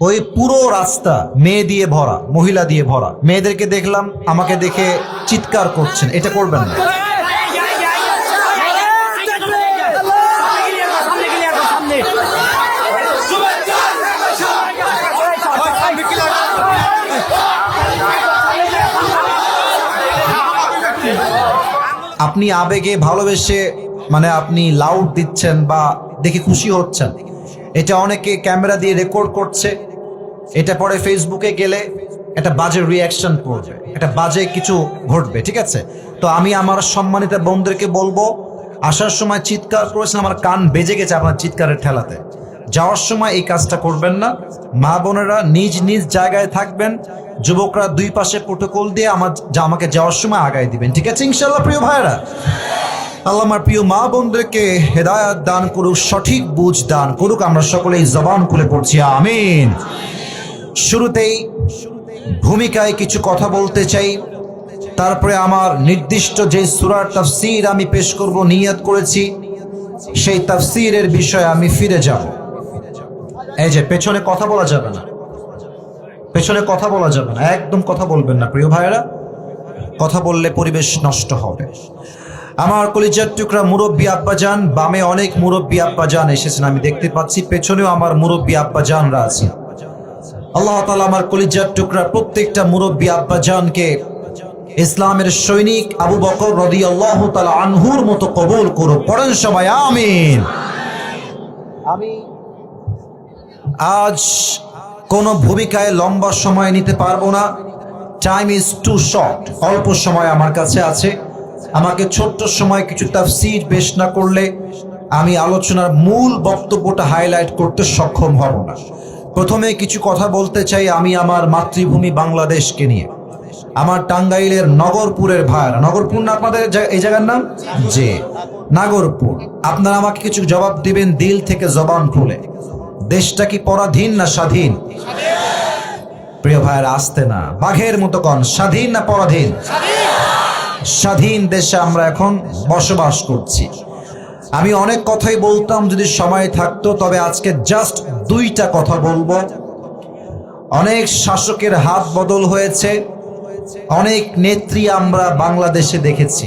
ওই পুরো রাস্তা মেয়ে দিয়ে ভরা, মহিলা দিয়ে ভরা। মেয়েদেরকে দেখলাম, আমাকে দেখে চিৎকার করছেন। এটা করবেন না। আপনি আবেগে ভালোবেসে মানে আপনি লাউড দিচ্ছেন বা দেখে খুশি হচ্ছেন। এটা অনেকে ক্যামেরা দিয়ে রেকর্ড করছে। এটা পরে ফেসবুকে গেলে একটা বাজে রিয়াকশন পড়বে একটা বাজে কিছু ঘটবে, ঠিক আছে? তো আমি আমার সম্মানিত বোনদেরকে বলব, আসার সময় চিৎকার করেছেন, আমার কান বেজে গেছে আপনার চিৎকারের ঠেলাতে। যাওয়ার সময় এই কাজটা করবেন না। মা বোনেরা নিজ নিজ জায়গায় থাকবেন। যুবকরা দুই পাশে প্রোটোকল দিয়ে আমার আমাকে যাওয়ার সময় আগায় দিবেন, ঠিক আছে ইনশাল্লাহ প্রিয় ভাইরা আল্লাহ আমার প্রিয় মা বোনদেরকে হেদায়াত দান করুক, সঠিক বুঝ দান করুক। আমরা সকলেই জবান খুলে পড়ছি, আমিন। শুরুতেই ভূমিকায় কিছু কথা বলতে চাই। তারপরে আমার নির্দিষ্ট যে সুরার তাফসির আমি পেশ করব, নিয়ত করেছি, সেই তাফসিরের বিষয়ে আমি ফিরে যাব। এই যে, পেছনে কথা বলা যাবে না। পেছনে কথা বলা যাবে না। একদম কথা বলবেন না, প্রিয় ভাইয়েরা। কথা বললে পরিবেশ নষ্ট হবে। আমার কলিজার টুকরা মুরব্বী আব্বাজান, বামে অনেক মুরব্বী আব্বাজান এসেছেন, আমি দেখতে পাচ্ছি, পেছনেও আমার মুরব্বী আব্বাজানরা আছে আল্লাহ তালা আমার কলিজার টুকরা প্রত্যেকটা মুরব্বী আব্বাজানকে ইসলামের সৈনিক আবু বকর রদি আল্লাহ তালা আনহুর মতো কবুল করো পড়েন সবাই আমিন। আমি আজ কোনো ভূমিকায় লম্বা সময় নিতে পারব না। টাইম ইজ টু শর্ট অল্প সময় আমার কাছে আছে। আমাকে ছোট্ট সময় কিছু তাফসির বেশ না করলে আমি আলোচনার মূল বক্তব্যটা হাইলাইট করতে সক্ষম হব না। প্রথমে কিছু কথা বলতে চাই আমি আমার মাতৃভূমি বাংলাদেশকে নিয়ে। আমার টাঙ্গাইলের নগরপুরের ভাইরা নগরপুর না আপনাদের এই জায়গার নাম? যে নাগরপুর। আপনারা আমাকে কিছু জবাব দিবেন দিল থেকে জবান খুলে। দেশটা কি পরাধীন না স্বাধীন? প্রিয় ভাইয়ের, আসতে না। বাঘের মতো কন। স্বাধীন না পরাধীন? স্বাধীন দেশে আমরা এখন বসবাস করছি। আমি অনেক কথাই বলতাম যদি সময় থাকতো, তবে আজকে জাস্ট দুইটা কথা বলব। অনেক শাসকের হাত বদল হয়েছে, অনেক নেত্রী আমরা বাংলাদেশে দেখেছি।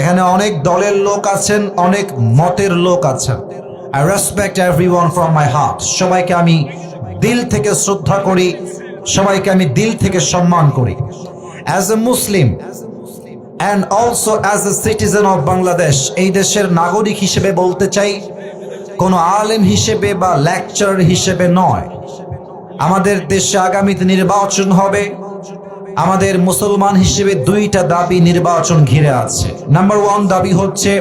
এখানে অনেক দলের লোক আছেন, অনেক মতের লোক আছেন। I respect every one from my heart সবাইকে আমি দিল থেকে শ্রদ্ধা করি, সবাইকে আমি দিল থেকে সম্মান করি। As a Muslim and also as a citizen of Bangladesh এই দেশের নাগরিক হিসেবে বলতে চাই, কোনো আলেম হিসেবে বা লেকচার হিসেবে নয়। আমাদের দেশে আগামীতে নির্বাচন হবে। আমাদের মুসলমান হিসেবে দুইটা দাবি নির্বাচন ঘিরে আছে। নাম্বার ওয়ান দাবি হচ্ছে,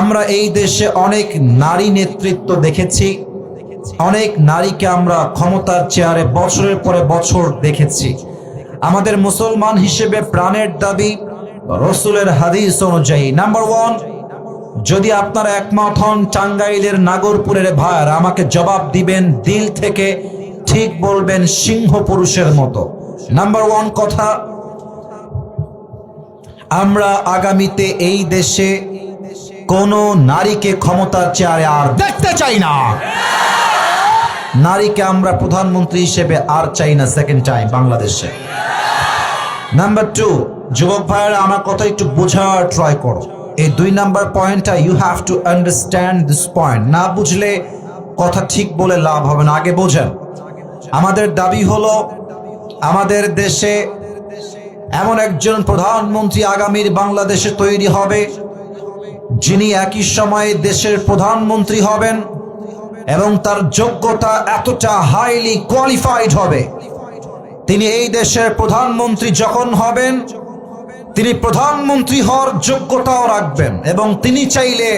আমরা এই দেশে অনেক নারী নেতৃত্ব দেখেছি। অনেক নারীকে আমরা ক্ষমতার চেয়ারে বছরের পরে বছর দেখেছি। আমাদের মুসলমান হিসেবে প্রাণের দাবি রসুলের হাদিস অনুযায়ী। নাম্বার ওয়ান যদি আপনারা একমত হন টাঙ্গাইলের নাগরপুরের ভাইয়ার, আমাকে জবাব দিবেন দিল থেকে ঠিক বলবেন সিংহ পুরুষের মতো। নাম্বার ওয়ান কথা, আমরা আগামীতে এই দেশে কোন নারীকে ক্ষমতার চেয়ারে আর দেখতে চাই না। নারীকে আমরা প্রধানমন্ত্রী হিসেবে আর চাই না সেকেন্ড টাইম বাংলাদেশে। নাম্বার টু যুবক ভাইয়েরা, আমার কথা একটু বোঝার ট্রাই করো। এই দুই নাম্বার পয়েন্টটা you have to understand this point না বুঝলে কথা ঠিক বলে লাভ হবে না। আগে বোঝেন। আমাদের দাবি হলো, আমাদের দেশে এমন একজন প্রধানমন্ত্রী আগামীর বাংলাদেশে তৈরি হবে, যিনি একই সময়ে দেশের প্রধানমন্ত্রী হবেন এবং তার যোগ্যতা এতটা হাইলি কোয়ালিফাইড হবে। তিনি এই দেশের প্রধানমন্ত্রী যখন হবেন, তিনি প্রধানমন্ত্রী হওয়ার যোগ্যতাও রাখবেন এবং তিনি চাইলে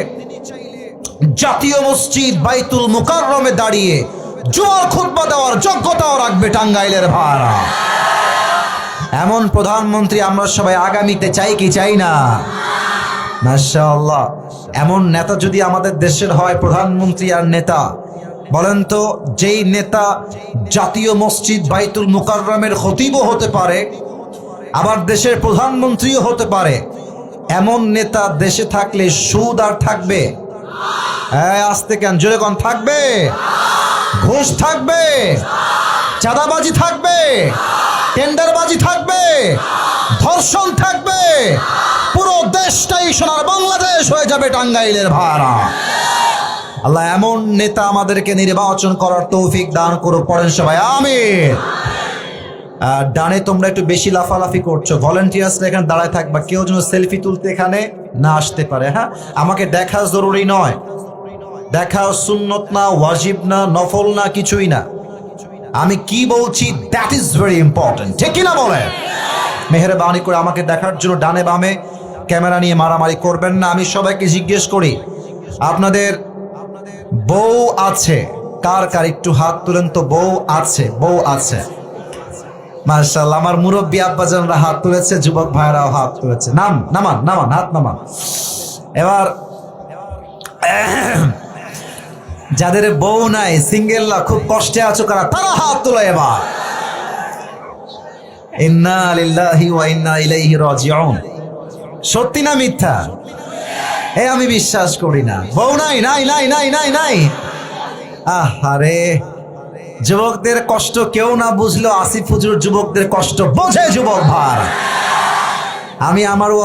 জাতীয় মসজিদ বাইতুল মুকাররমে দাঁড়িয়ে জোয়ার খুতবা দেওয়ার যোগ্যতাও রাখবে টাঙ্গাইলের ভাড়া। এমন প্রধানমন্ত্রী আমরা সবাই আগামীতে চাই কি চাই না? মাশাআল্লাহ। এমন নেতা যদি আমাদের দেশের হয় প্রধানমন্ত্রী আর নেতা বলেন তো, যেই নেতা জাতীয় মসজিদ বাইতুল মুকাররমের খতিবও হতে পারে, আবার দেশের প্রধানমন্ত্রীও হতে পারে, এমন নেতা দেশে থাকলে সুদ আর থাকবে? হ্যাঁ আসতে কেন? জোরে কন, থাকবে? ঘুষ থাকবে? চাঁদাবাজি থাকবে? টেন্ডারবাজি থাকবে? ধর্ষণ থাকবে? পুরো দেশটাই সোনার বাংলাদেশ হয়ে যাবে টাঙ্গাইলের ভাড়া। আল্লাহ এমন নেতা আমাদেরকে নির্বাচন করার তৌফিক দান করো পড়েন সবাই আর ডানে তোমরা একটু বেশি লাফালাফি করছ ভলেন্টিয়ার্স এখানে দাঁড়ায় থাকবা, কেউ যেন সেলফি তুলতে এখানে না আসতে পারে হ্যাঁ? আমাকে দেখা জরুরি নয়। দেখা সুন্নত না, ওয়াজিব না, নফল না, কিছুই না। আমি কি বলছি দ্যাট ইজ ভেরি ইম্পর্টেন্ট ঠিক কিনা বলে মেহরবানি করে আমাকে দেখার জন্য ডানে বামে ক্যামেরা নিয়ে মারামারি করবেন না, আমি সবাইকে জিজ্ঞেস করি, আপনাদের বউ আছে। কার কার? একটু হাত তুলেন তো, বউ আছে বউ আছে। মার্শাল্লাহ আমার মুরব্বী আব্বাজানরা হাত তুলেছে, যুবক ভাইরাও হাত তুলেছে। নাম, নামান নামান, হাত নামান। এবার, যাদের বউ নাই সিঙ্গেল সিঙ্গেলরা খুব কষ্টে আছো কারা, তারা হাত তোলা এবার। ইন্না লিল্লাহি ওয়া ইন্না ইলাইহি রাজিউন। সত্যি না মিথ্যা? এ আমি বিশ্বাস করি না। বউ নাই নাই নাই নাই নাই নাই। আহ আরে যুবকদের কষ্ট কেউ না বুঝলো, আসিফ হুজুর যুবকদের কষ্ট বোঝে যুবক ভার আমি আমারও